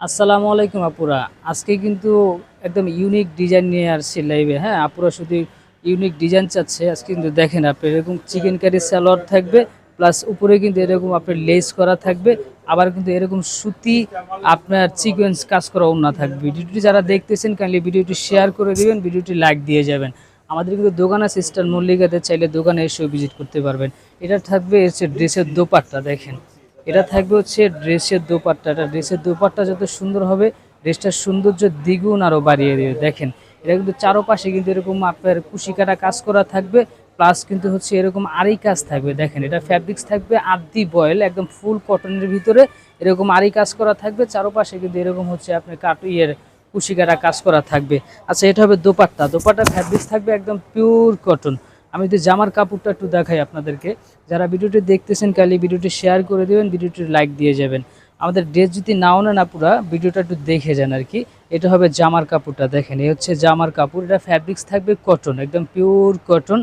আসসালামু আলাইকুম আপুরা। আজকে কিন্তু একদম ইউনিক ডিজাইন নিয়ে আসছি লাইভে হ্যাঁ? আপুরা শুধু ইউনিক ডিজাইন চাচ্ছে, আজকে কিন্তু দেখেন আপনি, এরকম চিকেন কারি স্যালাড থাকবে প্লাস উপরে কিন্তু এরকম আপনার লেস করা থাকবে, আবার কিন্তু এরকম সুতি আপনার সিকোয়েন্স কাজ করা ওনা থাকবে। ভিডিওটি যারা দেখতেছেন কাইন্ডলি ভিডিওটি শেয়ার করে দিবেন, ভিডিওটি লাইক দিয়ে যাবেন। আমাদের কিন্তু দোকান আছে স্টার মল্লিকাতে, চাইলে দোকানে এসেও ভিজিট করতে পারবেন। এটা থাকবে হচ্ছে ড্রেসের দোপাট্টা, দেখেন। এটা থাকবে হচ্ছে ড্রেসের দোপাট্টা। এটা ড্রেসের দোপাট্টা যত সুন্দর হবে, ড্রেসটার সৌন্দর্য দ্বিগুণ আরও বাড়িয়ে দেবে। দেখেন, এটা কিন্তু চারোপাশে কিন্তু এরকম আপনার কুশিকাটা কাজ করা থাকবে প্লাস কিন্তু হচ্ছে এরকম আরি কাজ থাকবে। দেখেন, এটা ফ্যাব্রিক্স থাকবে, আদি বয়েল একদম ফুল কটনের ভিতরে এরকম আরি কাজ করা থাকবে। চারোপাশে কিন্তু এরকম হচ্ছে আপনার কাটু ইয়ের কুশিকাটা কাজ করা থাকবে। আচ্ছা এটা হবে দোপাট্টা। দোপাট্টা ফ্যাব্রিক্স থাকবে একদম পিওর কটন আমি যদি জামার কাপড়টা একটু দেখাই আপনাদেরকে। যারা ভিডিওটি দেখতেছেন, কালি ভিডিওটি শেয়ার করে দেবেন, ভিডিওটি লাইক দিয়ে যাবেন। আমাদের ড্রেস যদি নাও না পুরা ভিডিওটা একটু দেখে যান আর কি। এটা হবে জামার কাপড়টা দেখেন, এই হচ্ছে জামার কাপড়। এটা ফ্যাব্রিক্স থাকবে কটন একদম পিওর কটন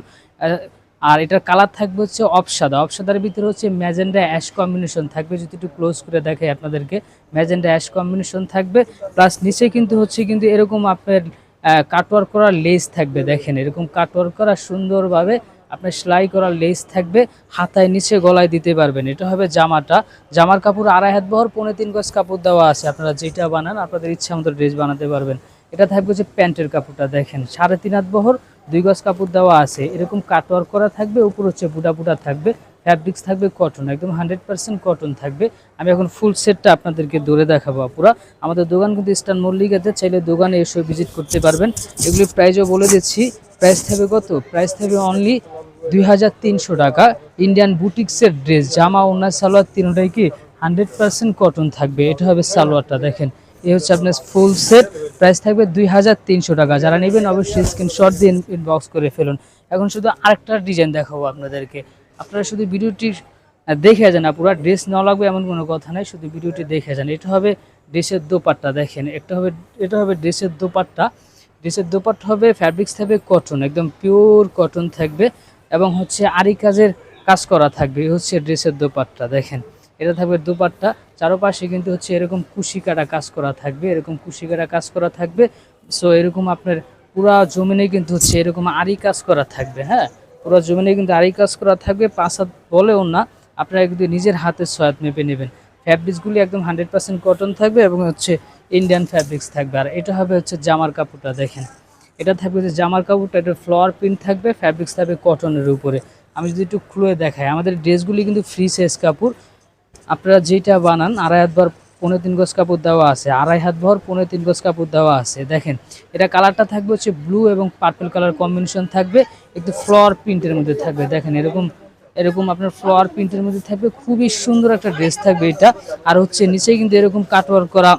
আর এটার কালার থাকবে হচ্ছে অপসাদা। অপসাদার ভিতরে হচ্ছে ম্যাজেন্ডা অ্যাশ কম্বিনেশন থাকবে। যদি একটু ক্লোজ করে দেখাই আপনাদেরকে, ম্যাজেন্ডা অ্যাশ কম্বিনেশন থাকবে। প্লাস নিচে কিন্তু হচ্ছে কিন্তু এরকম আপনার কাটওয়ার্ক করা লেস থাকবে, দেখেন, এরকম কাটওয়ার করা সুন্দরভাবে আপনার সেলাই করা লেস থাকবে, হাতায় নিচে গলায় দিতে পারবেন। এটা হবে জামাটা। জামার কাপড় আড়াই হাত বহর পনেরো তিন গজ কাপড় দেওয়া আছে। আপনারা যেটা বানান, আপনাদের ইচ্ছা মতো ড্রেস বানাতে পারবেন। এটা থাকবে যে প্যান্টের কাপড়টা, দেখেন, সাড়ে তিন হাত বহর দুই গজ কাপড় দেওয়া আছে। এরকম কাটওয়ার্ক করা থাকবে, উপর হচ্ছে বুটা বুটা থাকবে ফ্যাব্রিক্স থাকবে কটন একদম হান্ড্রেড পার্সেন্ট কটন থাকবে। আমি এখন ফুল সেটটা আপনাদেরকে দৌড়ে দেখাবো পুরা আমাদের দোকান কিন্তু ইস্টার্ন মল্লিকাতে, চাইলে দোকানে এসে ভিজিট করতে পারবেন। এগুলি প্রাইজও বলে দিচ্ছি। প্রাইস থাকবে কত? প্রাইস থাকবে অনলি দুই হাজার তিনশো টাকা। ইন্ডিয়ান বুটিক্সের ড্রেস জামা ওনার সালোয়ার, তিনটাই কি হান্ড্রেড পার্সেন্ট কটন থাকবে। এটা হবে সালোয়ারটা, দেখেন। এই হচ্ছে আপনার ফুল সেট প্রাইস থাকবে দুই হাজার তিনশো টাকা। যারা নেবেন অবশ্যই স্ক্রিনশট দিয়ে ইনবক্স করে ফেলুন। এখন শুধু আরেকটা ডিজাইন দেখাবো আপনাদেরকে। আপনারা শুধু ভিডিওটি দেখে যান পুরো ড্রেস না লাগবে এমন কোনো কথা নাই, শুধু ভিডিওটি দেখে যান। এটা হবে ড্রেসের দোপাট্টা, দেখেন একটা হবে, এটা হবে ড্রেসের দোপাট্টা। ড্রেসের দোপাট্টা হবে ফ্যাব্রিক্স থাকবে কটন একদম পিওর কটন থাকবে। এবং হচ্ছে আরি কাজের কাজ করা থাকবে হচ্ছে ড্রেসের দোপাট্টা, দেখেন। এটা থাকবে দোপাট্টা। চারোপাশে কিন্তু হচ্ছে এরকম কুশিকাটা কাজ করা থাকবে, এরকম কুশিকাটা কাজ করা থাকবে। সো এরকম আপনার পুরা জমিনে কিন্তু হচ্ছে এরকম আরি কাজ করা থাকবে হ্যাঁ? পুরো জমিনে কিন্তু আরি কাজ করা থাকবে, পাঁচ হাত বলেও না, আপনারা কিন্তু নিজের হাতের সয়াত মেপে নেবেন। ফ্যাব্রিক্সগুলি একদম হান্ড্রেড পার্সেন্ট কটন থাকবে এবং হচ্ছে ইন্ডিয়ান ফ্যাব্রিক্স থাকবে। আর এটা হবে হচ্ছে জামার কাপড়টা, দেখেন। এটা থাকবে যে জামার কাপড়টা, এটা ফ্লোয়ার প্রিন্ট থাকবে ফ্যাব্রিক্স থাকবে কটনের উপরে। আমি যদি একটু খুলে দেখাই, আমাদের ড্রেসগুলি কিন্তু ফ্রি সাইজ কাপড়। আপনারা যেটা বানান, আড়াই হাত ভর পনেরো তিন গজ কাপড় দেওয়া আছে, আড়াই হাত ভর পনেরো তিন গজ কাপড় দেওয়া আছে। দেখেন, এটা কালারটা থাকবে হচ্ছে ব্লু এবং পার্পল কালার কম্বিনেশন থাকবে, একটু ফ্লোয়ার প্রিন্টের মধ্যে থাকবে। দেখেন, এরকম এরকম আপনার ফ্লোয়ার প্রিন্টের মধ্যে থাকবে, খুবই সুন্দর একটা ড্রেস থাকবে এটা। আর হচ্ছে নিচে কিন্তু এরকম কাটওয়ার্ক করা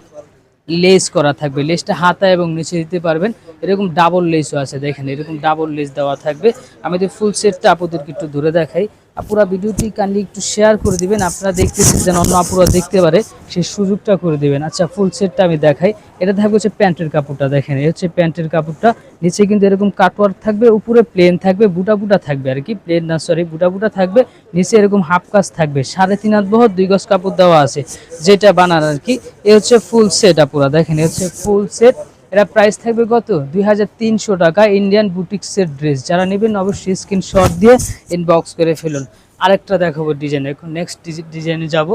লেস করা থাকবে। লেসটা হাতা এবং নিচে দিতে পারবেন। এরকম ডাবল লেসও আছে, দেখেন, এরকম ডাবল লেস দেওয়া থাকবে। আমি তো ফুল সেটটা আপনাদেরকে একটু ধরে দেখাই। আপুরা ভিডিওটি কাইন্ডলি একটু শেয়ার করে দিবেন। আপনারা দেখতেছেন যেন অন্য আপুরা দেখতে পারে সেই সুযোগটা করে দিবেন। আচ্ছা ফুল সেটটা আমি দেখাই। এটা থাকবে হচ্ছে প্যান্টের কাপড়টা, দেখেন। এই হচ্ছে প্যান্টের কাপড়টা। নিচে কিন্তু এরকম কাটওয়ার্ক থাকবে, উপরে প্লেন থাকবে বুটা বুটা থাকবে আর কি। প্লেন না সরি বুটা বুটা থাকবে। নিচে এরকম হাফ কাজ থাকবে। সাড়ে তিন হাত বহর, দুই গজ কাপড় দেওয়া আছে, যেটা বানান আর কি। এ হচ্ছে ফুল সেট আপুরা। দেখেন এ হচ্ছে ফুল সেট এটা প্রাইস থাকবে কত? দুই হাজার তিনশো টাকা ইন্ডিয়ান বুটিক্সের ড্রেস যারা নেবেন অবশ্যই স্ক্রিনশট দিয়ে ইনবক্স করে ফেলুন। আরেকটা দেখাবো ডিজাইন এখন নেক্সট ডিজাইনে যাব।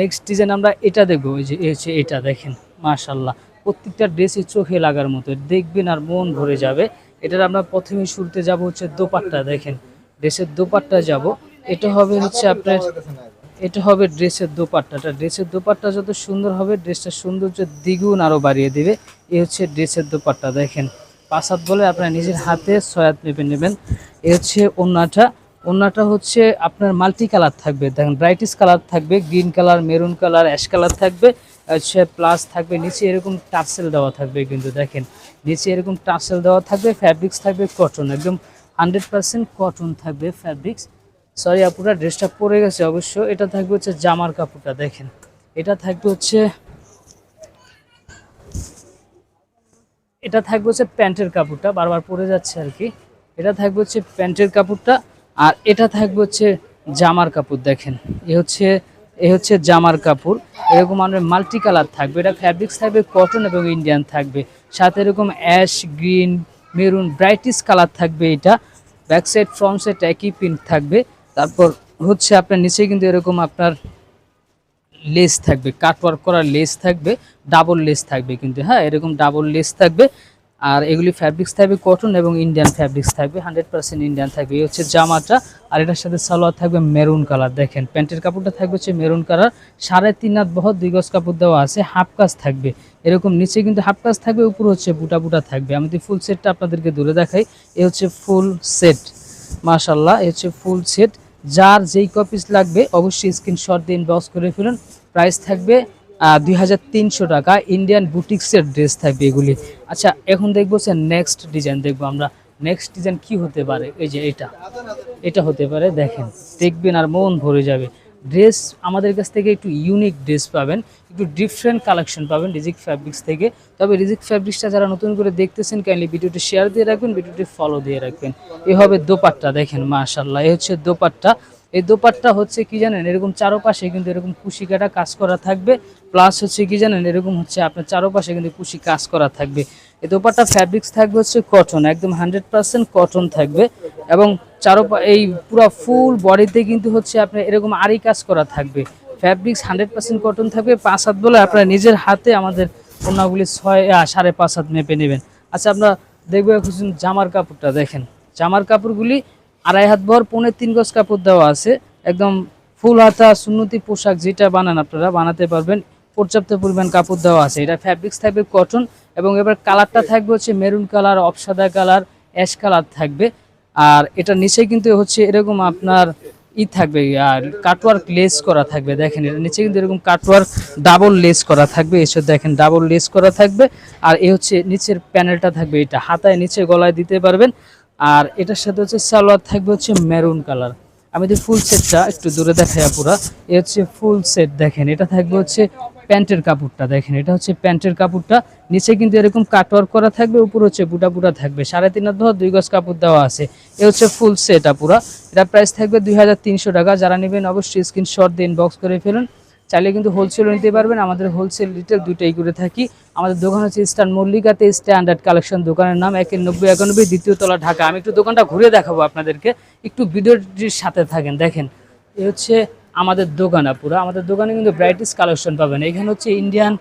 নেক্সট ডিজাইন আমরা এটা দেখব। ওই যে হচ্ছে এটা দেখেন। মাশাল্লাহ প্রত্যেকটা ড্রেসই চোখে লাগার মতো। দেখবেন আর মন ভরে যাবে। এটার আমরা প্রথমে শুরুতে যাব হচ্ছে দোপাট্টা। দেখেন ড্রেসের দোপাট্টা যাব। এটা হবে হচ্ছে আপনার এটা হবে ড্রেসের দোপাট্টাটা ড্রেসের দোপাট্টা যত সুন্দর হবে ড্রেসটা সৌন্দর্য দ্বিগুণ আরও বাড়িয়ে দেবে। এই হচ্ছে ড্রেসের দোপাট্টা, দেখেন। পাঁচাত বলে আপনার নিজের হাতে সয়াত মেপে নেবেন। এ হচ্ছে ওন্নাটা। ওন্নাটা হচ্ছে আপনার মাল্টি কালার থাকবে। দেখেন ব্রাইটিস কালার থাকবে, green colour, maroon colour, ash colour থাকবে হচ্ছে প্লাস থাকবে, নিচে এরকম টার্সেল দেওয়া থাকবে কিন্তু, দেখেন। নিচে এরকম টার্সেল দেওয়া থাকবে, ফ্যাব্রিক্স থাকবে কটন, একদম হান্ড্রেড পার্সেন্ট কটন থাকবে ফ্যাব্রিক্স। সরি আপুরা ড্রেসটা পরে গেছে অবশ্য। এটা থাকবে হচ্ছে জামার কাপড়টা, দেখেন। এটা থাকবে হচ্ছে, এটা থাকবে হচ্ছে প্যান্টের কাপড়টা, বারবার পরে যাচ্ছে আর কি। এটা থাকবে হচ্ছে প্যান্টের কাপড়টা, আর এটা থাকবে হচ্ছে জামার কাপড়, দেখেন। এ হচ্ছে এ হচ্ছে জামার কাপড়। এরকম আমাদের মাল্টি কালার থাকবে। এটা ফ্যাব্রিক্স থাকবে কটন এবং ইন্ডিয়ান থাকবে। সাথে এরকম অ্যাশ গ্রিন মেরুন ব্রাইটিস কালার থাকবে এটা। ব্যাক সাইড ফ্রন্ট সাইড একই প্রিন্ট থাকবে। তারপর হচ্ছে আপনার নিচে কিন্তু এরকম আপনার লেস থাকবে কাটওয়ার্ক করা লেস থাকবে ডাবল লেস থাকবে কিন্তু হ্যাঁ এরকম ডাবল লেস থাকবে। আর এগুলি ফ্যাব্রিক্স থাকবে কটন এবং ইন্ডিয়ান ফ্যাব্রিক্স থাকবে হান্ড্রেড পার্সেন্ট ইন্ডিয়ান থাকবে। এই হচ্ছে জামাটা, আর এটার সাথে সালোয়ার থাকবে মেরুন কালার দেখেন, প্যান্টের কাপড়টা থাকবে হচ্ছে মেরুন কালার সাড়ে তিন হাত বহর দুই গজ কাপড় দেওয়া আছে হাফ কাজ থাকবে। এরকম নিচে কিন্তু হাফ কাজ থাকবে, উপর হচ্ছে বুটা বুটা থাকবে। আমি যদি ফুল সেটটা আপনাদেরকে দূরে দেখাই এ হচ্ছে ফুল সেট মাশাল্লাহ এ হচ্ছে ফুল সেট যার যেই কপিস লাগবে, অবশ্যই স্ক্রিনশট দিয়ে ইনবক্স করে ফেলুন। প্রাইস থাকবে দুই হাজার তিনশো টাকা। ইন্ডিয়ান বুটিক্সের ড্রেস থাকবে এগুলি। আচ্ছা এখন দেখব স্যার নেক্সট ডিজাইন দেখব আমরা নেক্সট ডিজাইন কি হতে পারে। এই যে এটা। এটা হতে পারে, দেখেন। দেখবেন আর মন ভরে যাবে। ড্রেস আমাদের কাছ থেকে একটু ইউনিক ড্রেস পাবেন, একটু ডিফারেন্ট কালেকশন পাবেন রিজিক ফ্যাব্রিক্স থেকে। তবে রিজিক ফ্যাব্রিক্সটা যারা নতুন করে দেখতেছেন কাইন্ডলি ভিডিওটি শেয়ার দিয়ে রাখবেন, ভিডিওটি ফলো দিয়ে রাখবেন। এ হবে দোপাট্টা, দেখেন মাশাল্লাহ এ হচ্ছে দোপাট্টা। এই দোপাট্টা হচ্ছে কি জানেন, এরকম চারোপাশে কিন্তু এরকম কুশি কাটা কাজ করা থাকবে। প্লাস হচ্ছে কি জানেন, এরকম হচ্ছে আপনার চারোপাশে কিন্তু কুশি কাজ করা থাকবে। এই দোপাট্টা ফ্যাব্রিক্স থাকবে হচ্ছে কটন একদম হান্ড্রেড পার্সেন্ট কটন থাকবে। এবং চারোপা এই পুরো ফুল বডিতে কিন্তু হচ্ছে আপনার এরকম আরই কাজ করা থাকবে। ফ্যাব্রিক্স হান্ড্রেড পার্সেন্ট কটন থাকবে। পাঁচ হাত বলে আপনারা নিজের হাতে আমাদের ওনাগুলি ছয় সাড়ে পাঁচ হাত মেপে নেবেন। আচ্ছা আমরা দেখব এখন জামার কাপড়টা দেখেন। জামার কাপড়গুলি আড়াই হাত ভর, পৌনে তিন গজ কাপড় দেওয়া আছে। একদম ফুল হাতা, সুন্নতি পোশাক যেটা বানান আপনারা, বানাতে পারবেন। পর্যাপ্ত পরিমাণ কাপড় দেওয়া আছে। এটা ফ্যাব্রিক্স থাকবে কটন এবং এবার কালারটা থাকবে হচ্ছে মেরুন কালার অপসাদা কালার অ্যাশ কালার থাকবে। আর এটা নিচে কিন্তু হচ্ছে এরকম আপনার ই থাকবে আর কাটওয়ার্ক লেস করা থাকবে দেখেন এটা নিচে কিন্তু এরকম কাটওয়ার্ক ডাবল লেস করা থাকবে এসব দেখেন ডাবল লেস করা থাকবে। আর এ হচ্ছে নিচের প্যানেলটা থাকবে এটা হাতায় নিচে গলায় দিতে পারবেন। আর এটার সাথে হচ্ছে সালোয়ার থাকবে হচ্ছে মেরুন কালার আমি যদি ফুল সেটটা একটু দূরে দেখাই পুরা এ হচ্ছে ফুল সেট দেখেন এটা থাকবে হচ্ছে প্যান্টের কাপড়টা দেখেন, এটা হচ্ছে প্যান্টের কাপড়টা। নিচে কিন্তু এরকম কাটওয়ার্ক করা থাকবে, উপর হচ্ছে বুটা বুটা থাকবে। সাড়ে তিন হাত দুই গজ কাপড় দেওয়া আছে। এ হচ্ছে ফুল সেট পুরা। এটা প্রাইস থাকবে দুই হাজার তিনশো টাকা। যারা নেবেন অবশ্যই স্ক্রিনশট দিন বক্স করে ফেলুন। চাইলে কিন্তু হোলসেলও নিতে পারবেন। আমাদের হোলসেল রিটেল দুইটাই করে থাকি। আমাদের দোকান হচ্ছে ইস্টার্ন মল্লিকাতে স্ট্যান্ডার্ড কালেকশন দোকানের নাম একের নব্বই একানব্বই, দ্বিতীয় তলা ঢাকা। আমি একটু দোকানটা ঘুরে দেখাবো আপনাদেরকে। একটু ভিডিওটির সাথে থাকেন, দেখেন। এ হচ্ছে আমাদের দোকান পুরো আমাদের দোকানে কিন্তু ব্রাইটিস কালেকশন পাবেন। এখানে হচ্ছে Indian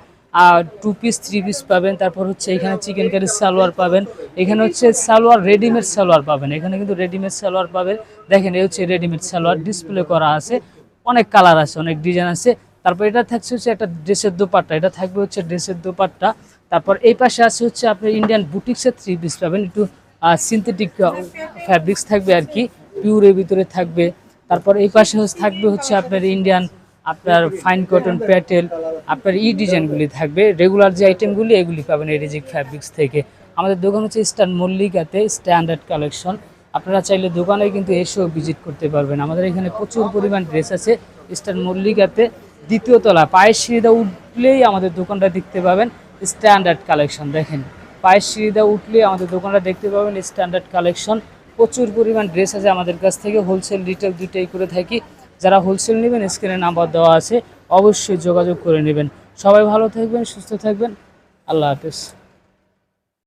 two piece three piece পাবেন। তারপর হচ্ছে এখানে চিকেন কারি সালোয়ার পাবেন। এখানে হচ্ছে সালোয়ার রেডিমেড সালোয়ার পাবেন। এখানে কিন্তু রেডিমেড সালোয়ার পাবেন। দেখেন, এই হচ্ছে রেডিমেড সালোয়ার। ডিসপ্লে করা আছে। অনেক কালার আছে, অনেক ডিজাইন আছে। তারপর এটা থাকছে হচ্ছে একটা ড্রেসের দোপাট্টা। এটা থাকবে হচ্ছে ড্রেসের দোপাট্টা। তারপর এই পাশে আছে হচ্ছে আপনি ইন্ডিয়ান বুটিক্সের থ্রি পিস পাবেন। একটু সিনথেটিক ফ্যাব্রিক্স থাকবে আর কি। পিউরের ভিতরে থাকবে। তারপর এই পাশে থাকবে হচ্ছে আপনার ইন্ডিয়ান আপনার ফাইন কটন প্যাটেল আপনার ই ডিজাইনগুলি থাকবে। রেগুলার যে আইটেমগুলি এগুলি পাবেন এই রিজিক ফ্যাব্রিক্স থেকে। আমাদের দোকান হচ্ছে স্টার মল্লিকাতে স্ট্যান্ডার্ড কালেকশন আপনারা চাইলে দোকানে কিন্তু এসেও ভিজিট করতে পারবেন। আমাদের এখানে প্রচুর পরিমাণ ড্রেস আছে স্টার মল্লিকাতে দ্বিতীয় তলা, পায়ের সিঁড়িটা উঠলেই আমাদের দোকানটা দেখতে পাবেন স্ট্যান্ডার্ড কালেকশন দেখেন, পায়ের সিঁড়িদা উঠলেই আমাদের দোকানটা দেখতে পাবেন স্ট্যান্ডার্ড কালেকশন প্রচুর পরিমাণ ড্রেস আছে আমাদের কাছ থেকে হোলসেল রিটেল দুইটাই করে থাকি। যারা হোলসেল নেবেন স্ক্রিনে নাম্বার দেওয়া আছে, অবশ্যই যোগাযোগ করে নেবেন। সবাই ভালো থাকবেন, সুস্থ থাকবেন। আল্লাহ হাফেজ।